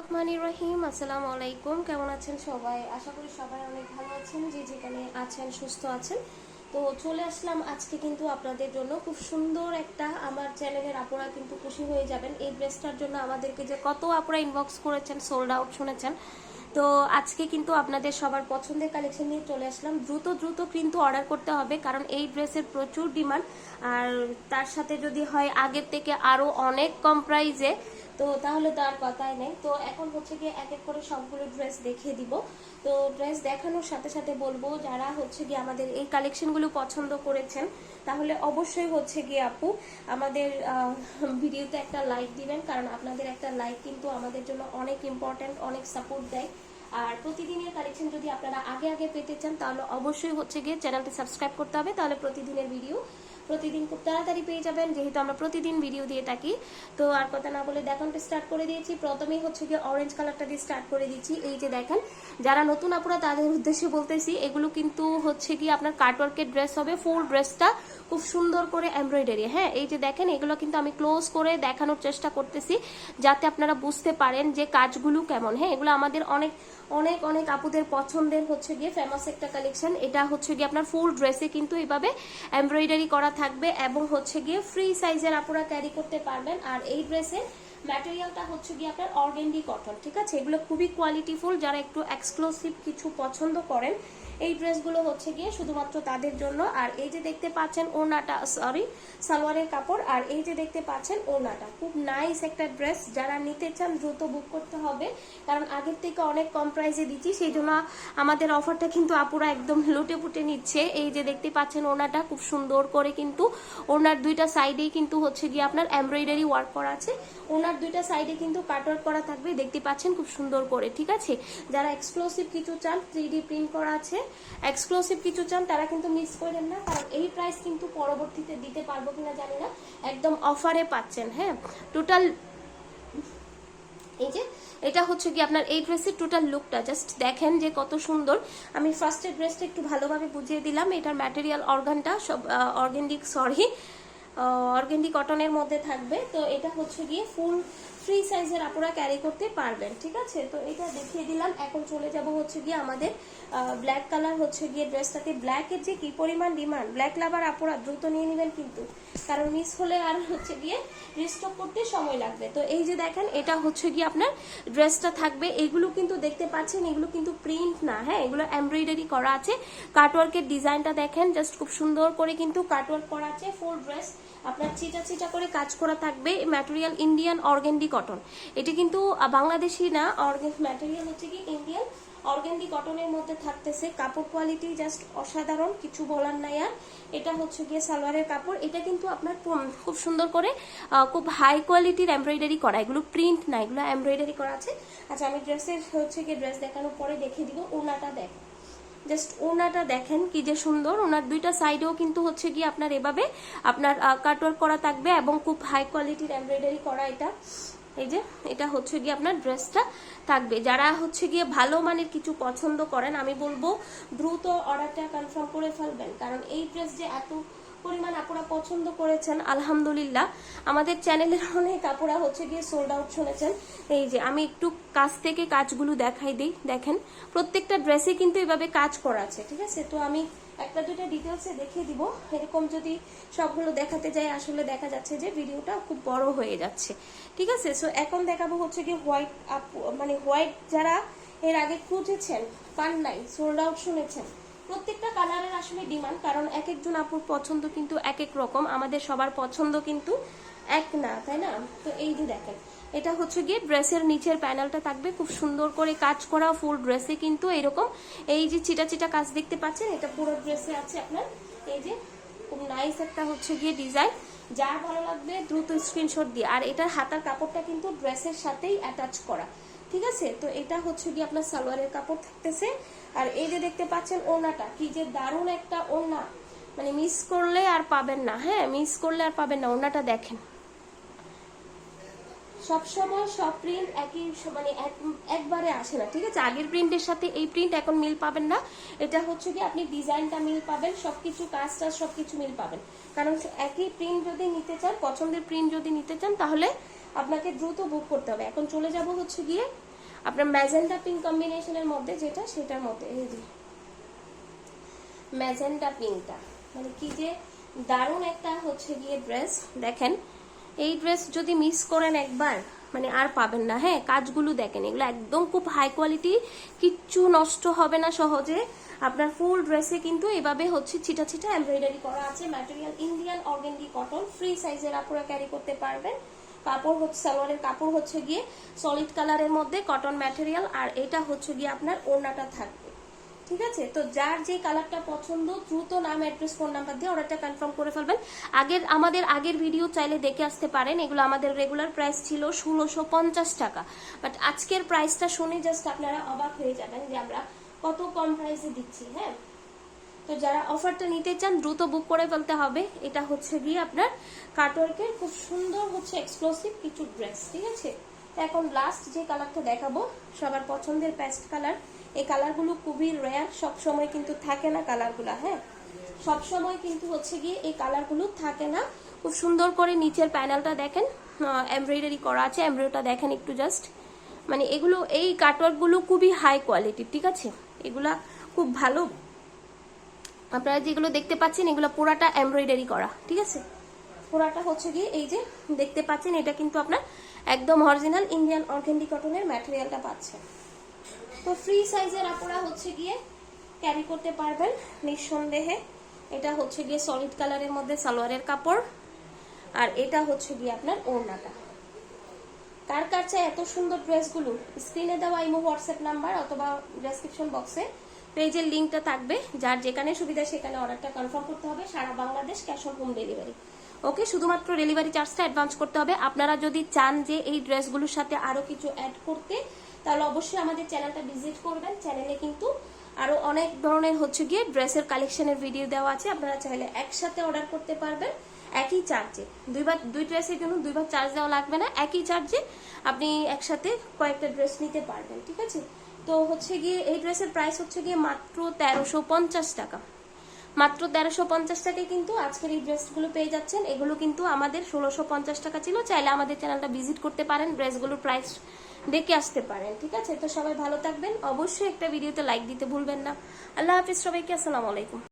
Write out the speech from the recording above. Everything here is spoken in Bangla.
রহমানির রহিম, আসসালামু আলাইকুম। কেমন আছেন সবাই? আশা করি সবাই অনেক ভালো আছেন, যে যেখানে আছেন, সুস্থ আছেন। তো চলে আসলাম আজকে কিন্তু আপনাদের জন্য খুব সুন্দর একটা আমার চ্যানেলের আপনারা কিন্তু খুশি হয়ে যাবেন। এই ড্রেসটার জন্য আমাদেরকে যে কত আপনারা ইনবক্স করেছেন সোল্ড আউট শুনেছেন। তো আজকে কিন্তু আপনাদের সবার পছন্দের কালেকশন নিয়ে চলে আসলাম। দ্রুত দ্রুত কিন্তু অর্ডার করতে হবে, কারণ এই ড্রেসের প্রচুর ডিমান্ড আর তার সাথে যদি হয় আগের থেকে আরও অনেক কম প্রাইজে তো তাহলে তো আর কথাই নেই। তো এখন হচ্ছে গিয়ে এক এক করে সবগুলো ড্রেস দেখিয়ে দিব। তো ড্রেস দেখানোর সাথে সাথে বলব, যারা হচ্ছে গিয়ে আমাদের এই কালেকশনগুলো পছন্দ করেছেন, তাহলে অবশ্যই হচ্ছে গিয়ে আপু, আমাদের ভিডিওতে একটা লাইক দিবেন, কারণ আপনাদের একটা লাইক কিন্তু আমাদের জন্য অনেক ইম্পর্ট্যান্ট অনেক সাপোর্ট দেয়। আর প্রতিদিনের কালেকশন যদি আপনারা আগে আগে পেতে চান, তাহলে অবশ্যই হচ্ছে গিয়ে চ্যানেলটি সাবস্ক্রাইব করতে হবে। তাহলে প্রতিদিনের ভিডিও প্রতিদিন খুব তাড়াতাড়ি পেয়ে যাবেন, যেহেতু আমরা প্রতিদিন ভিডিও দিয়ে থাকি। তো আর কথা না বলে দেখানটা স্টার্ট করে দিয়েছি। প্রথমেই হচ্ছে গিয়ে অরেঞ্জ কালারটা দিয়ে স্টার্ট করে দিচ্ছি। এই যে দেখেন, যারা নতুন আপুরা তাদের উদ্দেশ্যে বলতেছি, এগুলো কিন্তু হচ্ছে গিয়ে আপনার কাটওয়ার্কের ড্রেস হবে ফুল ড্রেসটা খুব সুন্দর করে এমব্রয়ডারি হ্যাঁ এই যে দেখেন, এগুলো কিন্তু আমি ক্লোজ করে দেখানোর চেষ্টা করতেছি, যাতে আপনারা বুঝতে পারেন যে কাজগুলো কেমন। হ্যাঁ এগুলো আমাদের অনেক অনেক অনেক আপুদের পছন্দের হচ্ছে গিয়ে ফেমাস একটা কালেকশন এটা হচ্ছে গিয়ে আপনার ফুল ড্রেসে কিন্তু এইভাবে এমব্রয়ডারি করা থাকবে এবং হচ্ছে গিয়ে ফ্রি সাইজের আপুরা ক্যারি করতে পারবেন। আর এই ড্রেসের ম্যাটেরিয়ালটা হচ্ছে গিয়ে আপনার অর্গেন্ডি কটন ঠিক আছে? এগুলো খুবই কোয়ালিটিফুল যারা একটু এক্সক্লুসিভ কিছু পছন্দ করেন এই ড্রেসগুলো হচ্ছে গিয়ে শুধুমাত্র তাদের জন্য। আর এই যে দেখতে পাচ্ছেন ওনাটা সরি সালোয়ারের কাপড়, আর এই যে দেখতে পাচ্ছেন ওনাটা খুব নাইস একটা ড্রেস যারা নিতে চান দ্রুত বুক করতে হবে। কারণ আগের থেকে অনেক কম প্রাইসে দিচ্ছি, সেই জন্য আমাদের অফারটা কিন্তু আপুরা একদম লুটে পুটে নিচ্ছে। এই যে দেখতে পাচ্ছেন ওনাটা খুব সুন্দর করে কিন্তু ওনার দুইটা সাইডেই কিন্তু হচ্ছে গিয়ে আপনার এমব্রয়ডারি ওয়ার্ক করা আছে। ওনার দুইটা সাইডে কিন্তু কাটওয়ার্ক করা থাকবে, দেখতে পাচ্ছেন খুব সুন্দর করে, ঠিক আছে? যারা এক্সক্লুসিভ কিছু চান থ্রি প্রিন্ট করা আছে। এক্সক্লুসিভ কিছু চান, তারা কিন্তু মিস করেন না, কারণ এই প্রাইস কিন্তু পরবর্তীতে দিতে পারব কিনা জানি না। একদম অফারে পাচ্ছেন হ্যাঁ? টোটাল এই যে, এটা হচ্ছে কি আপনার এই ড্রেসের টোটাল লুকটা জাস্ট দেখেন যে কত সুন্দর। আমি ফার্স্টের ড্রেসটা একটু ভালোভাবে বুঝিয়ে দিলাম। এটার ম্যাটেরিয়াল অর্গানটা সব অর্গেন্ডিক সরি অর্গেন্ডি কটনের মধ্যে থাকবে। তো এটা হচ্ছে গিয়ে ফুল ফ্রি সাইজের আপনারা ক্যারি করতে পারবেন, ঠিক আছে? তো এটা দেখিয়ে দিলাম। এখন চলে যাব হচ্ছে গিয়ে আমাদের ব্ল্যাক কালার হচ্ছে গিয়ে ড্রেসটাতে। ব্ল্যাকের যে কি পরিমাণ ডিমান্ড ব্ল্যাক লাভার আপনারা দ্রুত নিয়ে নেবেন কিন্তু, কারণ মিস হলে আর হচ্ছে গিয়ে রিস্টক করতে সময় লাগবে। তো এই যে দেখেন, এটা হচ্ছে গিয়ে আপনার ড্রেসটা থাকবে। এগুলো কিন্তু দেখতে পাচ্ছেন, এগুলো কিন্তু প্রিন্ট না হ্যাঁ? এগুলো এমব্রয়ডারি করা আছে। কাটওয়ার্কের ডিজাইনটা দেখেন জাস্ট খুব সুন্দর করে কিন্তু কাটওয়ার্ক করা আছে ফুল ড্রেস আপনার চিটা চিটা করে কাজ করা থাকবে ম্যাটেরিয়াল ইন্ডিয়ান অর্গেন্ডি কটন এটি কিন্তু বাংলাদেশি না অর্গেন ম্যাটেরিয়াল হচ্ছে কি ইন্ডিয়ান অর্গেন্ডি কটনের মধ্যে থাকতেছে। কাপড় কোয়ালিটি জাস্ট অসাধারণ, কিছু বলার নাই আর। এটা হচ্ছে গিয়ে সালোয়ারের কাপড়। এটা কিন্তু আপনার খুব সুন্দর করে খুব হাই কোয়ালিটির এমব্রয়ডারি করা। এগুলো প্রিন্ট না, এগুলো এমব্রয়ডারি করা আছে। আচ্ছা আমি ড্রেসের হচ্ছে গিয়ে ড্রেস দেখানোর পরে দেখে দিব, ওনাটা দেখ। জাস্ট ওনাটা দেখেন কি যে সুন্দর। ওনার দুইটা সাইডেও কিন্তু হচ্ছে গিয়ে আপনার এভাবে আপনার কাটওয়ার্ক করা থাকবে এবং খুব হাই কোয়ালিটির এমব্রয়ডারি করা এটা। এই যে, এটা হচ্ছে গিয়ে আপনার ড্রেসটা থাকবে। যারা হচ্ছে গিয়ে ভালো মানের কিছু পছন্দ করেন, আমি বলব দ্রুত অর্ডারটা কনফার্ম করে ফেলবেন। কারণ এই ড্রেস যে এত পরিমাণ আপুরা পছন্দ করেছেন, আলহামদুলিল্লাহ। আমাদের চ্যানেলের অনেক আপুরা হচ্ছে গিয়ে সোল্ড আউট শুনেছেন। এই যে, আমি একটু কাছ থেকে কাজগুলো দেখাই দিই। দেখেন, প্রত্যেকটা ড্রেসে কিন্তু এভাবে কাজ করা আছে, ঠিক আছে? তো আমি একটা দুইটা ডিটেলসে দেখিয়ে দিব। এরকম যদি সবগুলো দেখাতে যাই, আসলে দেখা যাচ্ছে যে ভিডিওটা খুব বড় হয়ে যাচ্ছে, ঠিক আছে? সো এখন দেখাবো হচ্ছে কি হোয়াইট মানে হোয়াইট যারা এর আগে খুঁজেছেন, পান নাই সোল্ড আউট শুনেছেন প্রত্যেকটা কালারের আসলে ডিমান্ড, কারণ এক একজন আপুর পছন্দ কিন্তু এক এক রকম, আমাদের সবার পছন্দ কিন্তু এক না, তাই না? তো এই যে দেখেন, এটা হচ্ছে গিয়ে ড্রেসের নিচের প্যানেলটা থাকবে, খুব সুন্দর করে কাজ করা ফুল ড্রেসে কিন্তু এরকম। এই যে চিটা চিটা কাজ দেখতে পাচ্ছেন, এটা পুরো ড্রেসে আছে আপনার। এই যে খুব নাইস একটা হচ্ছে গিয়ে ডিজাইন যার ভালো লাগবে, দ্রুত স্ক্রিনশট দিয়ে। আর এটার হাতার কাপড়টা কিন্তু ড্রেসের সাথেই অ্যাটাচ করা। ঠিক আছে? তো এটা হচ্ছে গিয়ে আপনার সালোয়ারের কাপড় থাকতেছে। আর এই যে দেখতে পাচ্ছেন ওনাটা কি যে দারুণ একটা ওনা মানে মিস করলে আর পাবেন না হ্যাঁ? মিস করলে আর পাবেন না ওনাটা দেখেন। সবসময় সব প্রিন্ট একই মানে একবারে আসে না, ঠিক আছে? আগের প্রিন্টের সাথে এই প্রিন্ট এখন মিল পাবেন না। এটা হচ্ছে কি আপনি ডিজাইনটা মিল পাবেন, সবকিছু কাজ টাজ সবকিছু মিল পাবেন। কারণ একই প্রিন্ট যদি নিতে চান, পছন্দের প্রিন্ট যদি নিতে চান, তাহলে আপনাকে দ্রুত বুক করতে হবে। এখন চলে যাব হচ্ছে গিয়ে আপনার ম্যাজেন্টা পিঙ্ক কম্বিনেশনের মধ্যে যেটা, সেটার মধ্যে। এই যে, ম্যাজেন্টা পিঙ্কটা মানে কি যে দারুণ একটা হচ্ছে গিয়ে ড্রেস দেখেন, এই ড্রেস যদি মিস করেন একবার মানে আর পাবেন না। হ্যাঁ কাজগুলো দেখেন, এগুলো একদম খুব হাই কোয়ালিটি কিচ্ছু নষ্ট হবে না সহজে। আপনার ফুল ড্রেসে কিন্তু এভাবে হচ্ছে ছিটা ছিটা এমব্রয়ডারি করা আছে। Material Indian organdy cotton free সাইজের আপনারা ক্যারি করতে পারবেন। কাপড় হচ্ছে, সালোয়ারের কাপড় হচ্ছে গিয়ে সলিড কালারের মধ্যে কটন ম্যাটেরিয়াল আর এটা হচ্ছে গিয়ে আপনার ওড়নাটা থাকবে। ঠিক আছে? তো যার যে কালারটা পছন্দ, দ্রুত নাম অ্যাড্রেস ফোন নাম্বার দিয়ে অর্ডারটা কনফার্ম করে ফেলবেন। আগের, আমাদের আগের ভিডিও চাইলে দেখে আসতে পারেন। এগুলো আমাদের রেগুলার প্রাইস ছিল ষোলোশো পঞ্চাশ টাকা। বাট আজকের প্রাইসটা শুনে জাস্ট আপনারা অবাক হয়ে যাবেন যে আমরা কত কম প্রাইসে দিচ্ছি হ্যাঁ? তো যারা অফারটা নিতে চান, দ্রুত বুক করে ফেলতে হবে। এটা হচ্ছে গিয়ে আপনার কাটওয়ার্কের খুব সুন্দর হচ্ছে এক্সক্লুসিভ কিছু ড্রেস ঠিক আছে? তো এখন লাস্ট যে কালারটা দেখাবো, সবার পছন্দের পেস্ট কালার এই কালারগুলো খুবই রেয়ার সব সময় কিন্তু থাকে না কালারগুলো হ্যাঁ? সব সময় কিন্তু হচ্ছে গিয়ে এই কালারগুলো থাকে না। খুব সুন্দর করে নিচের প্যানেলটা দেখেন। এমব্রয়ডারি করা আছে এমব্রয়ডারিটা দেখেন একটু জাস্ট মানে এগুলো, এই কাটওয়ার্কগুলো খুবই হাই কোয়ালিটির ঠিক আছে? এগুলা খুব ভালো আপনারা যেগুলো দেখতে পাচ্ছেন, এগুলো পুরাটা এমব্রয়ডারি করা, ঠিক আছে? পুরাটা হচ্ছে গিয়ে এই যে দেখতে পাচ্ছেন, এটা কিন্তু আপনার একদম অরিজিনাল ইন্ডিয়ান অর্গেন্ডি কটনের ম্যাটেরিয়ালটা পাচ্ছেন। তো ফ্রি সাইজের আপনারা হচ্ছে গিয়ে ক্যারি করতে পারবেন নিঃসন্দেহে। এটা হচ্ছে গিয়ে সলিড কালারের মধ্যে সালোয়ারের কাপড়। আর এটা হচ্ছে গিয়ে আপনার ওড়নাটা। কার চাই এত সুন্দর ড্রেসগুলো স্ক্রিনে দেওয়া ইমো হোয়াটসঅ্যাপ নাম্বার অথবা ডেসক্রিপশন বক্সে পেজের লিঙ্কটা থাকবে, যার যেখানে সুবিধা সেখানে অর্ডারটা কনফার্ম করতে হবে, সারা Bangladesh cash on home delivery. Okay, শুধুমাত্র ডেলিভারি চার্জটা অ্যাডভান্স করতে হবে। আপনারা যদি চান যে এই ড্রেসগুলোর সাথে আরও কিছু অ্যাড করতে, তাহলে অবশ্যই আমাদের চ্যানেলটা ভিজিট করবেন। চ্যানেলে কিন্তু আরও অনেক ধরনের হচ্ছে গিয়ে ড্রেসের কালেকশনের ভিডিও দেওয়া আছে। আপনারা চাইলে একসাথে অর্ডার করতে পারবেন। একই চার্জে। দুইবার দুই ড্রেসের জন্য দুইবার চার্জ দেওয়া লাগবে না। একই চার্জে আপনি একসাথে কয়েকটা ড্রেস নিতে পারবেন, ঠিক আছে? তো হচ্ছে গিয়ে এই ড্রেসের প্রাইস হচ্ছে গিয়ে মাত্র তেরোশো পঞ্চাশ টাকা। মাত্র তেরোশো পঞ্চাশ টাকায় কিন্তু আজকের এই ড্রেসগুলো পেয়ে যাচ্ছেন। এগুলো কিন্তু আমাদের ষোলোশো পঞ্চাশ টাকা ছিল। চাইলে আমাদের চ্যানেলটা ভিজিট করতে পারেন, ড্রেসগুলোর প্রাইস দেখে আসতে পারেন, ঠিক আছে? তো সবাই ভালো থাকবেন। অবশ্যই একটা ভিডিওতে লাইক দিতে ভুলবেন না। আল্লাহ হাফিজ সবাইকে, আসসালামু আলাইকুম।